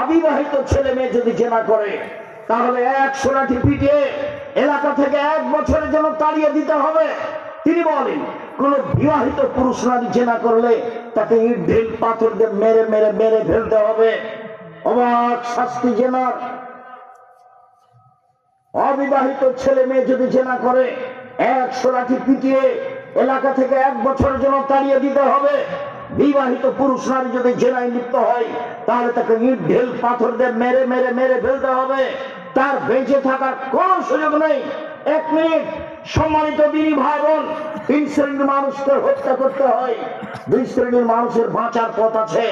অবিবাহিত ছেলে মেয়ে যদি জেনা করে, তাহলে একশো লাঠি পিটিয়ে এলাকা থেকে এক বছরের জন্য তাড়িয়ে দিতে হবে। তিনি বলেন, কোন বিবাহিত পুরুষ নারী জেনা করলে তাকে ইট ঢিল পাথর দিয়ে মেরে মেরে মেরে ফেলতে হবে। অবাক শাস্তি জেনার। অবিবাহিত ছেলে মেয়ে যদি জেনা করে একশো লাঠি পিটিয়ে এলাকা থেকে এক বছরের জন্য তাড়িয়ে দিতে হবে। বিবাহিত পুরুষ নারী যদি জেনায় লিপ্ত হয়, তাহলে তাকে ইট ঢেল পাথর দিয়ে মেরে মেরে মেরে ফেলতে হবে। তার বেঁচে থাকার কোনো সুযোগ নেই। এক মিনিট, সম্মানিত দিনী ভাই বোন তিন শ্রেণির মানুষকে হত্যা করতে হয়। দুই শ্রেণির মানুষের বাঁচার পথ আছে।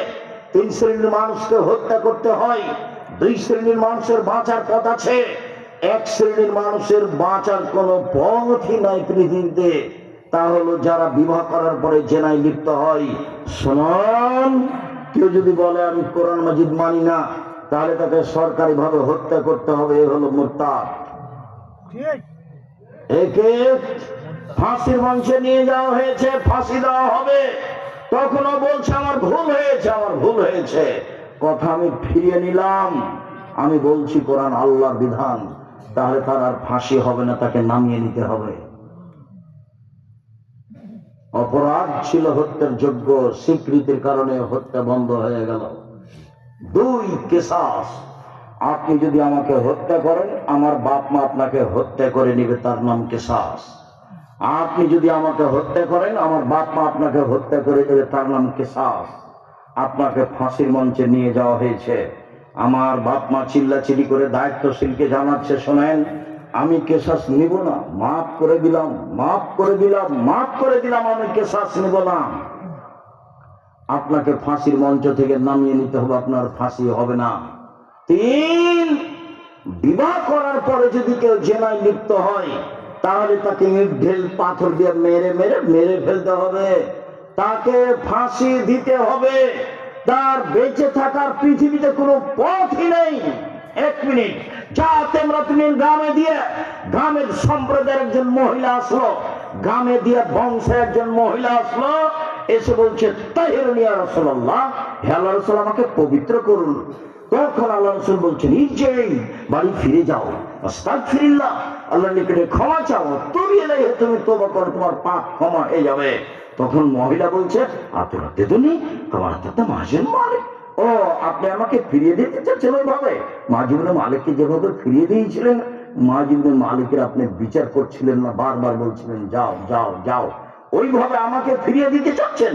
তিন শ্রেণির মানুষকে হত্যা করতে হয়। দুই শ্রেণির মানুষের বাঁচার পথ আছে। এক শ্রেণির মানুষের বাঁচার কোনো পথই নাই পৃথিবীতে। তা হলো যারা বিবাহ করার পরে জেনায় লিপ্ত হয়। শোনন কেউ যদি বলে আমি কোরআন মাজিদ মানি না তাহলে তাকে সরকারি ভাবে হত্যা করতে হবে এ হলো মোরতাদ। একে ফাঁসির মঞ্চে নিয়ে যাওয়া হয়েছে ফাঁসি দেওয়া হবে। তখনও বলছে আমার ভুল হয়েছে আমার ভুল হয়েছে। কথা আমি ফিরিয়ে নিলাম। আমি বলছি কোরআন আল্লাহর বিধান। তাহলে তার আর ফাঁসি হবে না তাকে নামিয়ে নিতে হবে। অপরাধ ছিল হত্যার যোগ্য, স্বীকৃতির কারণে হত্যা বন্ধ হয়ে গেল। দুই কেসাস, আপনি যদি আমাকে হত্যা করেন, আমার বাপ মা আপনাকে হত্যা করে নিবে তার নাম কেসাস। আপনি যদি আমাকে হত্যা করেন, আমার বাপ মা আপনাকে হত্যা করে দেবে তার নাম কেসাস। আপনাকে ফাঁসির মঞ্চে নিয়ে যাওয়া হয়েছে। আমার বাপ মা চিল্লাচিল্লি করে দায়িত্বশীলকে জানাচ্ছে, শোনেন আমি কেসাস নিব না, মাফ করে দিলাম, মাফ করে দিলাম, মাফ করে দিলাম, আমি কেসাস নিব না। আপনাকে ফাঁসির মঞ্চ থেকে নামিয়ে নিতে হবে, আপনার ফাঁসি হবে না। তিন, বিবাহ করার পরে যদি কেউ জেনায় লিপ্ত হয়, তাহলে তাকে ইট ঢেল পাথর দিয়ে মেরে মেরে মেরে ফেলতে হবে। তাকে ফাঁসি দিতে হবে। তার বেঁচে থাকার পৃথিবীতে কোনো পথই নেই। এক মিনিট। আমাকে পবিত্র করুন। তখন আল্লাহ রসুল বলছেন বাড়ি ফিরে যাও ফিরিল্লাহ আল্লাহ নিকটে ক্ষমা চাও, তুমি এলাই তুমি তোবা করো, তোমার পাপ ক্ষমা হয়ে যাবে। তখন মহিলা বলছে আপনার তেদুনি তোমার তো মাসের মালিক। ও, আপনি আমাকে ফিরিয়ে দিতে চাচ্ছেন ওইভাবে? মাজিবুল মালিককে যেভাবে ফিরিয়ে দিয়েছিলেন, মাজিবুল মালিকের আপনি বিচার করছিলেন না, বারবার বলছিলেন, যাও যাও যাও। ওইভাবে আমাকে ফিরিয়ে দিতে চাচ্ছেন?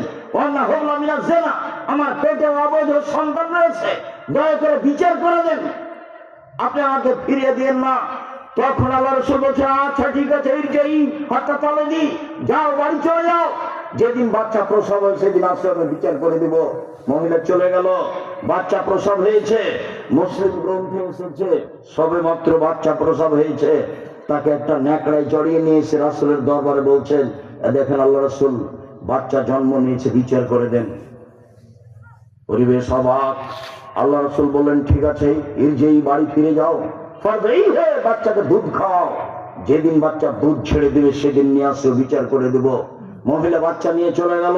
আমার পেটে অবৈধ সন্তান রয়েছে, দয়া করে বিচার করে দেন। আপনি আমাকে ফিরিয়ে দিন না। তখন আবার রসুল বলছে আচ্ছা ঠিক আছে, এই যে হাতটা তালে যাও, বাড়ি চলে যাও। যেদিন বাচ্চা প্রসব হয়, সেদিন আমি বিচার করে দিব। মহিলা চলে গেল। বাচ্চা প্রসব হয়েছে। মুসলিম গ্রন্থে এসেছে সবে মাত্র বাচ্চা প্রসব হয়েছে। তাকে একটা ন্যাকড়ায় জড়িয়ে নিয়ে এসে রাসুলের দরবারে বলছেন দেখেন আল্লাহ রসুল, বাচ্চা জন্ম নিয়েছে, বিচার করে দেন। পরিবেশ অবাক। আল্লাহ রসুল বললেন, ঠিক আছে এর যেই বাড়ি ফিরে যাও। বাচ্চাকে দুধ খাও। যেদিন বাচ্চা দুধ ছেড়ে দিবে, সেদিন নিয়ে আসে, বিচার করে দেব। মহিলা বাচ্চা নিয়ে চলে গেল।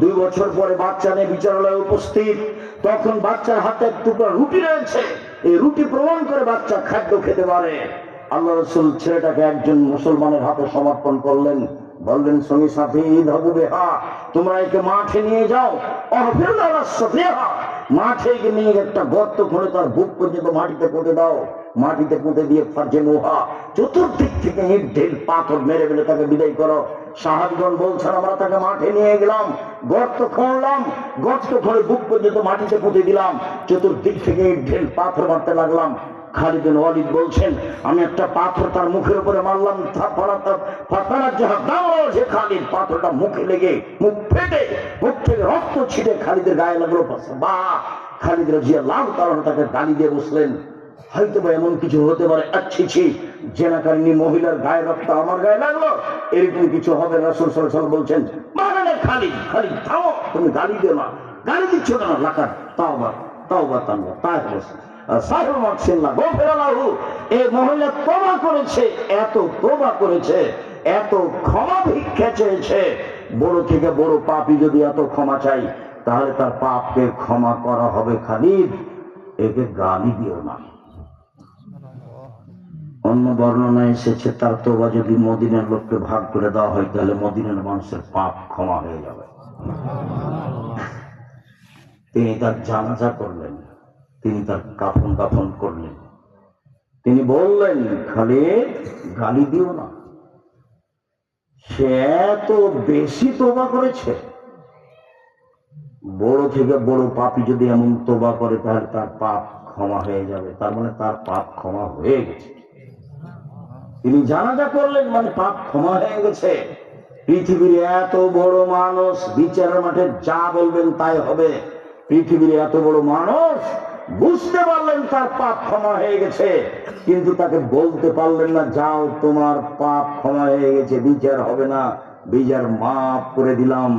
দুই বছর পরে বাচ্চা নিয়ে বিচারালয়ে উপস্থিত। তখন বাচ্চার হাতে টুকরা রুটি রয়েছে। এই রুটি প্রমাণ করে বাচ্চা খাদ্য খেতে পারে। আল্লাহ রসুল ছেলেটাকে একজন মুসলমানের হাতে সমর্পণ করলেন। বললেন, সঙ্গী সাথী ধবু বেহা তোমরা একে মাঠে নিয়ে যাও। মাঠে নিয়ে একটা গর্ত খুঁড়ে তার বুক পর্যন্ত মাটিতে পুঁতে দাও। মাটিতে পুঁতে দিয়ে ফার্জে নোহা চতুর্দিক থেকে ইট ঢিল পাথর মেরে মেরে তাকে বিদায় করো। সাহাবিগণ বলছেন, আমরা তাকে মাঠে নিয়ে গেলাম, গর্ত খুঁড়লাম, গর্ত খুঁড়ে বুক পর্যন্ত মাটিতে পুঁতে দিলাম, চতুর্দিক থেকে ঢিল পাথর মারতে লাগলাম। খালিদ বিন ওয়ালিদ বলছেন, আমি একটা পাথর তার মুখের উপরে মারলাম খালিদ পাথরটা মুখে লেগে মুখ ফেটে, মুখ থেকে রক্ত ছিটে খালিদের গায়ে লাগল বা খালিদ রাজিয়া লাভ কারণ তাকে গালি দিয়ে বসলেন। হয়তো বা এমন কিছু হতে পারে আচ্ছি ছি জেনাকারিনী মহিলার গায়ে রক্ত আমার গায়ে লাগল, এরকম কিছু হবে রাসুল সাল বলছেন মানে না খালিদ খালিদ থামো, তুমি গালি দিও না গালি দিচ্ছ না লাকার তাও বা তাও বা তাও তাই বলছে এই মহিলা করেছে, এত করেছে, এত ক্ষমা ভিক্ষা চেয়েছে, বড় থেকে বড় পাপি যদি এত ক্ষমা চাই, তাহলে তার পাপকে ক্ষমা করা হবে খালিদ, একে গালি দিও না। অন্য বর্ণনায় এসেছে, তার তোবা যদি মদিনের লোককে ভাগ করে দেওয়া হয়, তাহলে মদিনের মানুষের পাপ ক্ষমা হয়ে যাবে। তিনি তার জানাজা করলেন, তিনি তার কাফন কাফন করলেন। তিনি বললেন, খালিদ, গালি দিও না। সে এত বেশি তোবা করেছে। বড় থেকে বড় পাপি যদি এমন তোবা করে, তাহলে তার পাপ ক্ষমা হয়ে যাবে। তার মানে তার পাপ ক্ষমা হয়ে গেছে। তিনি জানাজা করলেন মানে পাপ ক্ষমা হয়ে গেছে। পৃথিবীর এত বড় মানুষ বিচারের মাঠে যা বলবেন তাই হবে। পৃথিবীর এত বড় মানুষ বুঝতে পারলেন তার পাপ ক্ষমা হয়ে গেছে, কিন্তু তাকে বলতে পারলেন না, যাও, তোমার পাপ ক্ষমা হয়ে গেছে, বিচার হবে না, বিচার মাফ করে দিলাম।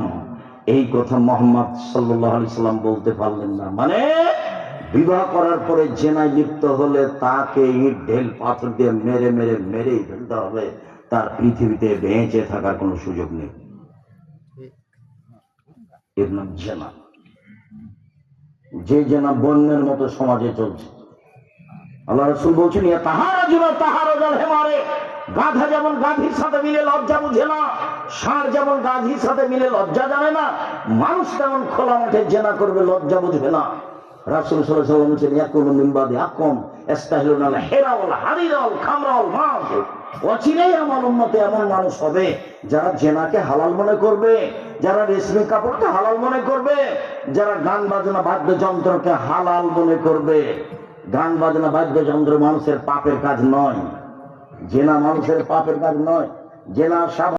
এই কথা মোহাম্মদ সাল্লাম বলতে পারলেন না। মানে বিবাহ করার পরে জেনায় লিপ্ত হলে তাকে ইট, ঢেল, পাথর দিয়ে মেরে মেরে মেরেই ফেলতে হবে। তার পৃথিবীতে বেঁচে থাকার কোনো সুযোগ নেই। এর নাম জেনা। যে জেনা বন্যের মতো সমাজে চলছে। আল্লাহ রসুল বলছেন তাহারা যেন তাহারা জল হেমারে গাধা যেমন গাধীর সাথে মিলে লজ্জা বুঝে না, ষাঁড় যেমন গাধীর সাথে মিলে লজ্জা জানে না, মানুষ তেমন খোলা মাঠে জেনা করবে, লজ্জা বুঝবে না। আকম আমার এমন মানুষ হবে যারা জেনাকে হালাল মনে করবে, যারা রেশমি কাপড়কে হালাল মনে করবে, যারা গান বাজনা, বাদ্যযন্ত্রকে হালাল মনে করবে। গান বাজনা, বাদ্যযন্ত্র মানুষের পাপের কাজ নয়। জেনা মানুষের পাপের কাজ নয়। জেনা